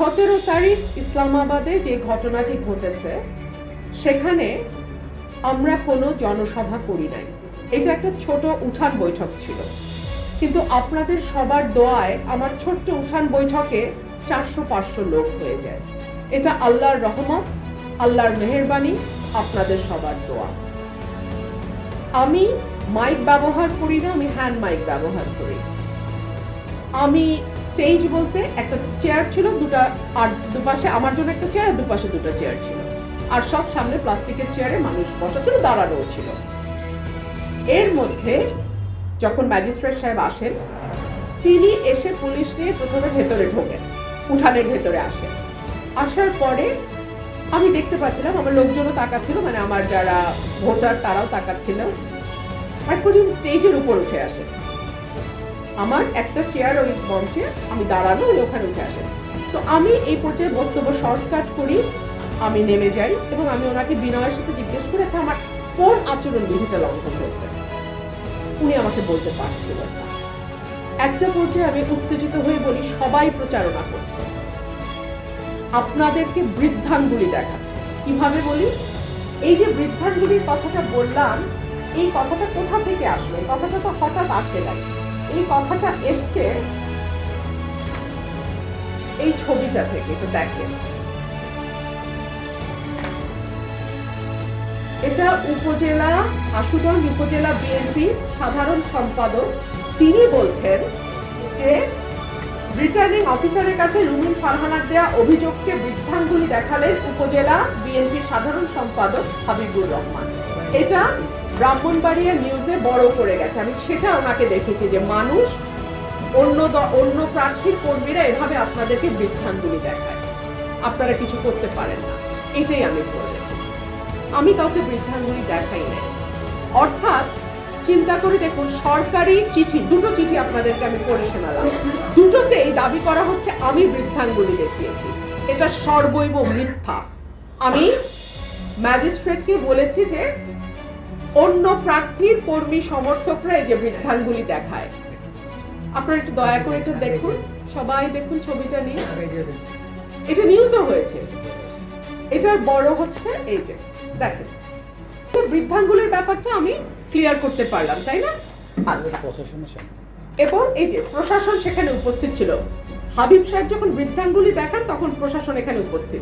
সতেরো তারিখ ইসলামাবাদে যে ঘটনাটি ঘটেছে, সেখানে আমরা কোনো জনসভা করি নাই। এটা একটা ছোট উঠান বৈঠক ছিল। কিন্তু আপনাদের সবার দোয়ায় আমার ছোট্ট উঠান বৈঠকে চারশো পাঁচশো লোক হয়ে যায়। এটা আল্লাহর রহমত, আল্লাহর মেহেরবানি, আপনাদের সবার দোয়া। আমি মাইক ব্যবহার করি না, আমি হ্যান্ড মাইক ব্যবহার করি। আমি স্টেজ বলতে একটা চেয়ার ছিল, দুটা আর দুপাশে, আমার জন্য একটা চেয়ার আর দুপাশে দুটো চেয়ার ছিল। আর সব সামনে প্লাস্টিকের চেয়ারে মানুষ বসা ছিল, দাঁড়ানোও ছিল। এর মধ্যে যখন ম্যাজিস্ট্রেট সাহেব আসেন, তিনি এসে পুলিশ নিয়ে প্রথমে ভেতরে ঢোকেন, উঠানের ভেতরে আসেন। আসার পরে আমি দেখতে পাচ্ছিলাম, আমার লোকজনও তাকাচ্ছিল মানে আমার যারা ভোটার তারাও তাকাচ্ছিল। পর্যন্ত স্টেজের উপর উঠে আসে আমার একটা চেয়ার ওই মঞ্চে আমি দাঁড়ানো উনি ওখানে উঠে আসেন তো আমি এই পর্যায়ে বক্তব্য শর্টকাট করি, আমি নেমে যাই এবং আমি ওনাকে বিনয়ের সাথে জিজ্ঞেস করেছি আমার কোন আচরণ বিধিটা লঙ্ঘন হয়েছে উনি আমাকে বলতে পারছিলেন না। একটা পর্যায়ে আমি উত্তেজিত হয়ে বলি, সবাই প্রচারণা করছে। আপনাদেরকে বৃদ্ধাঙ্গুলি দেখাচ্ছে। কীভাবে বলি? এই যে বৃদ্ধাঙ্গুলির কথাটা বললাম, এই কথাটা কোথা থেকে আসলো? এই কথাটা তো হঠাৎ আসে নাই। এই কথাটা এসছে এই ছবিটা থেকে, একটু দেখেন। এটা উপজেলা, আশুগঞ্জ উপজেলা বিএনপি সাধারণ সম্পাদক। তিনি বলছেন যে রিটার্নিং অফিসারের কাছে রুমিন ফারহানার দেয়া অভিযোগকে বৃদ্ধাঙ্গুলি দেখালেন উপজেলা বিএনপির সাধারণ সম্পাদক হাবিবুর রহমান। এটা ব্রাহ্মণবাড়িয়া নিউজে বড় করে গেছে। আমি সেটা ওনাকে দেখেছি যে মানুষ, অন্য অন্য প্রার্থীর কর্মীরা এভাবে আপনাদেরকে বৃদ্ধাঙ্গুলি দেখায়। আপনারা কিছু করতে পারেন না। এটাই আমি বলেছি। আমি কাউকে বৃদ্ধাঙ্গুলি দেখাই নাই। অর্থাৎ চিন্তা করে দেখুন, সরকারি চিঠি, দুটো চিঠি আপনাদেরকে আমি পড়ে শোনালাম। দুটোতেই দাবি করা হচ্ছে, আমি বৃদ্ধাঙ্গুলি দেখিয়েছি। এটা সর্বৈব মিথ্যা। আমি ম্যাজিস্ট্রেটকে বলেছি যে অন্য প্রার্থীর কর্মী সমর্থকরা এই যে বৃদ্ধাঙ্গুলি দেখায়। আপনারা একটু দয়া করে একটু দেখুন। সবাই দেখুন ছবিটা নিয়ে। এটা নিউজও হয়েছে। এটার বড় হচ্ছে এই যে, দেখেন। বৃদ্ধাঙ্গুলের ব্যাপারটা আমি ক্লিয়ার করতে পারলাম, তাই না? আচ্ছা। এবং এই যে প্রশাসন সেখানে উপস্থিত ছিল। হাবিব সাহেব যখন বৃদ্ধাঙ্গুলি দেখান, তখন প্রশাসন এখানে উপস্থিত।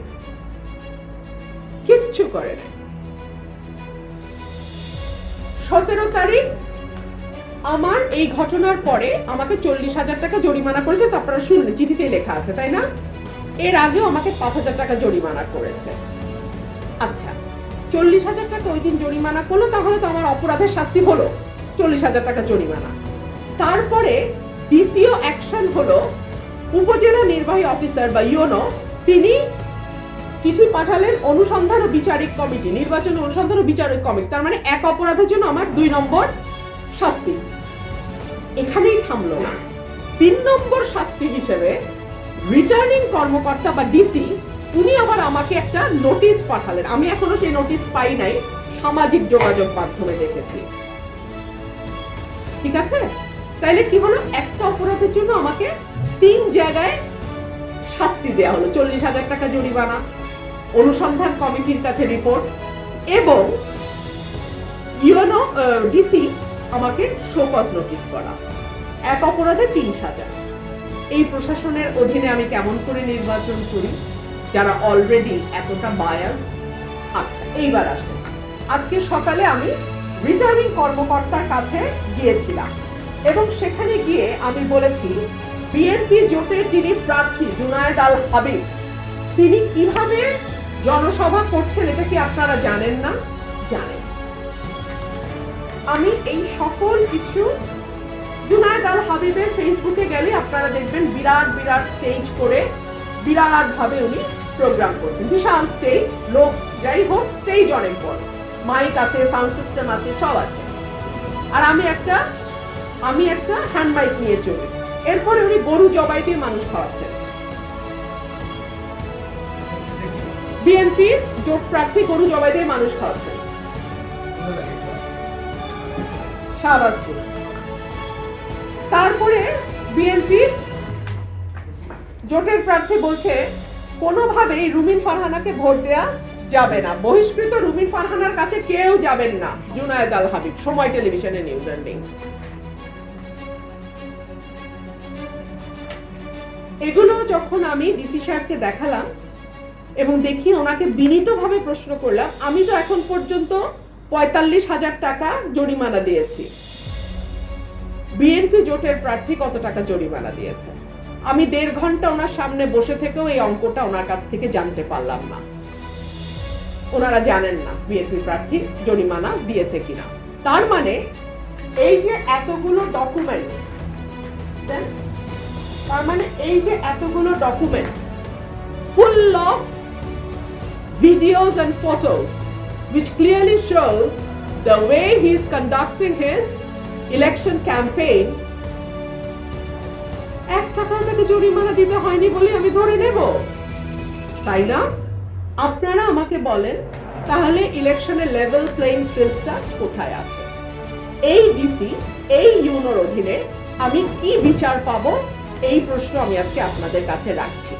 কিচ্ছু করে না সতেরো তারিখ আমার এই ঘটনার পরে আমাকে চল্লিশ হাজার টাকা জরিমানা করেছে, তো আপনারা শুনলেন চিঠিতে লেখা আছে, তাই না? এর আগেও আমাকে পাঁচ হাজার টাকা জরিমানা করেছে। আচ্ছা চল্লিশ হাজার টাকা ওই দিন জরিমানা করল, তাহলে তো আমার অপরাধের শাস্তি হলো, চল্লিশ হাজার টাকা জরিমানা। তারপরে দ্বিতীয় অ্যাকশন হলো, উপজেলা নির্বাহী অফিসার বা ইউনো তিনি চিঠি পাঠালেন অনুসন্ধান ও বিচারিক কমিটি, নির্বাচন অনুসন্ধান ও বিচারিক কমিটি। তার মানে এক অপরাধের জন্য আমার দুই নম্বর শাস্তি। এখানেই থামলো। তিন নম্বর শাস্তি হিসেবে রিটার্নিং কর্মকর্তা বা ডিসি উনি আবার আমাকে একটা নোটিশ পাঠালেন। আমি এখনও সেই নোটিশ পাই নাই, সামাজিক যোগাযোগ মাধ্যমে দেখেছি। ঠিক আছে? তাইলে কি হলো? একটা অপরাধের জন্য আমাকে তিন জায়গায় শাস্তি দেওয়া হলো। চল্লিশ হাজার টাকা জরিমানা। অনুসন্ধান কমিটির কাছে রিপোর্ট এবং ইউনো ডিসি আমাকে শোকজ নোটিশ করা। এক অপরাধে তিন সাজা। এই প্রশাসনের অধীনে আমি কেমন করে নির্বাচন করি? যারা অলরেডি এতটা বায়াসড আচ্ছা এইবার আসে আজকে সকালে আমি রিটার্নিং কর্মকর্তার কাছে গিয়েছিলাম এবং সেখানে গিয়ে আমি বলেছি, বিএনপি জোটের যিনি প্রার্থী জুনায়েদ আল হাবিব, তিনি কীভাবে জনসভা করছেন, এটা কি আপনারা জানেন না? জানেন। আমি এই সকল কিছু জুনায়েদ আল হাবিবের ফেসবুকে গেলে আপনারা দেখবেন বিরাট বিরাট স্টেজ করে বিরাট ভাবে উনি প্রোগ্রাম করছেন। বিশাল স্টেজ লোক যাই হোক স্টেজ অনেক বড়। মাইক আছে সাউন্ড সিস্টেম আছে, সব আছে। আর আমি একটা আমি একটা হ্যান্ড মাইক নিয়ে চলি। এরপরে উনি গরু জবাই দিয়ে মানুষ খাওয়াচ্ছেন। বিএনপির জোট প্রার্থী গরু জবাই দিয়ে মানুষ খাওয়াচ্ছেন শাহবাজপুর। তারপরে বিএনপির জোটের প্রার্থী বলছে, কোনোভাবেই রুমিন ফারহানাকে ভোট দেয়া যাবে না। বহিষ্কৃত রুমিন ফারহানার কাছে কেউ যাবেন না। জুনায়েদ আল হাবিব, সময় টেলিভিশনে নিউজ এন্ডিং এগুলো যখন আমি ডিসি সাহেবকে দেখালাম এবং দেখি ওনাকে বিনীতভাবে প্রশ্ন করলাম, আমি তো এখন পর্যন্ত পঁয়তাল্লিশ হাজার টাকা জরিমানা দিয়েছি। বিএনপি জোটের প্রার্থী কত টাকা জরিমানা দিয়েছে? আমি দেড় ঘণ্টা ওনার সামনে বসে থেকেও এই অঙ্কটা ওনার কাছ থেকে জানতে পারলাম না। ওনারা জানেন না বিএনপি প্রার্থী জরিমানা দিয়েছে কিনা। তার মানে এই যে এতগুলো ডকুমেন্ট তার মানে এই যে এতগুলো document full of videos and photos, which clearly shows the way he is conducting his election campaign. এক তাকে জরিমানা দিতে হয়নি বলে আমি ধরে নেব। তাই না? আপনারা আমাকে বলেন, তাহলে ইলেকশনের লেভেল প্লেইং ফিল্ডটা কোথায় আছে? এই ডিসি এই ইউনোর অধীনে আমি কি বিচার পাবো? এই প্রশ্ন আমি আজকে আপনাদের কাছে রাখছি।